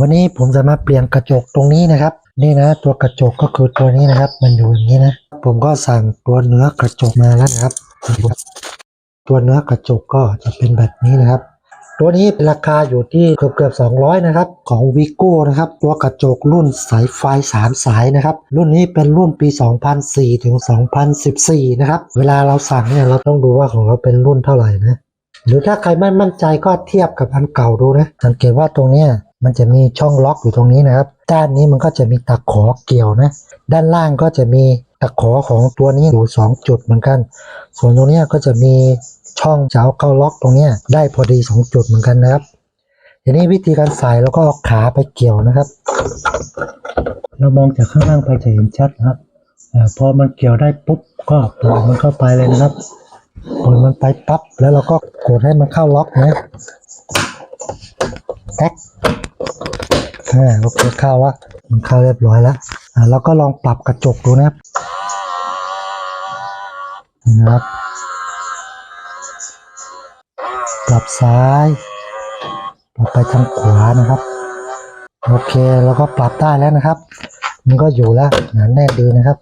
วันนี้ผมจะมาเปลี่ยนกระจกตรงนี้นะครับ นี่นะ ตัวกระจกก็คือตัวนี้นะครับ มันอยู่อย่างนี้นะ ผมก็สั่งตัวเนื้อกระจกมาแล้วนะครับ ตัวเนื้อกระจกก็จะเป็นแบบนี้นะครับ ตัวนี้ราคาอยู่ที่เกือบเกือบ200 นะครับ ของวิโก้นะครับ ตัวกระจกรุ่นสายไฟ 3 สายนะครับ รุ่นนี้เป็นรุ่นปี 2004 ถึง 2014 นะครับ เวลาเราสั่งเนี่ยเราต้องดูว่าของเราเป็นรุ่นเท่าไหร่นะ หรือถ้าใครไม่มั่นใจก็เทียบกับอันเก่าดูนะ สังเกตว่าตรงเนี้ย มันจะมีช่องล็อกอยู่ตรงนี้นะครับ ด้านนี้มันก็จะมีตะขอเกี่ยวนะ ด้านล่างก็จะมีตะขอของตัวนี้อยู่สองจุดเหมือนกัน ส่วนตรงนี้ก็จะมีช่องเจ้าเข้าล็อกตรงนี้ได้พอดีสองจุดเหมือนกันนะครับทีนี้วิธีการใส่แล้วก็เอาขาไปเกี่ยวนะครับ เรามองจากข้างล่างไปจะเห็นชัดนะครับอพอมันเกี่ยวได้ปุ๊บก็ปล่อยมันเข้าไปเลยนะครับปล่อยมันไปปั๊บแล้วเราก็กดให้มันเข้าล็อกนะแท็ก อ่าโอเคเข้าละมันเข้าเรียบร้อยแล้วอ่าเราก็ลองปรับกระจกดูนะครับนี่นะครับ ปรับซ้ายปรับไปทางขวานะครับ โอเค แล้วก็ปรับได้แล้วนะครับ มันก็อยู่แล้วหนาแน่นดีนะครับ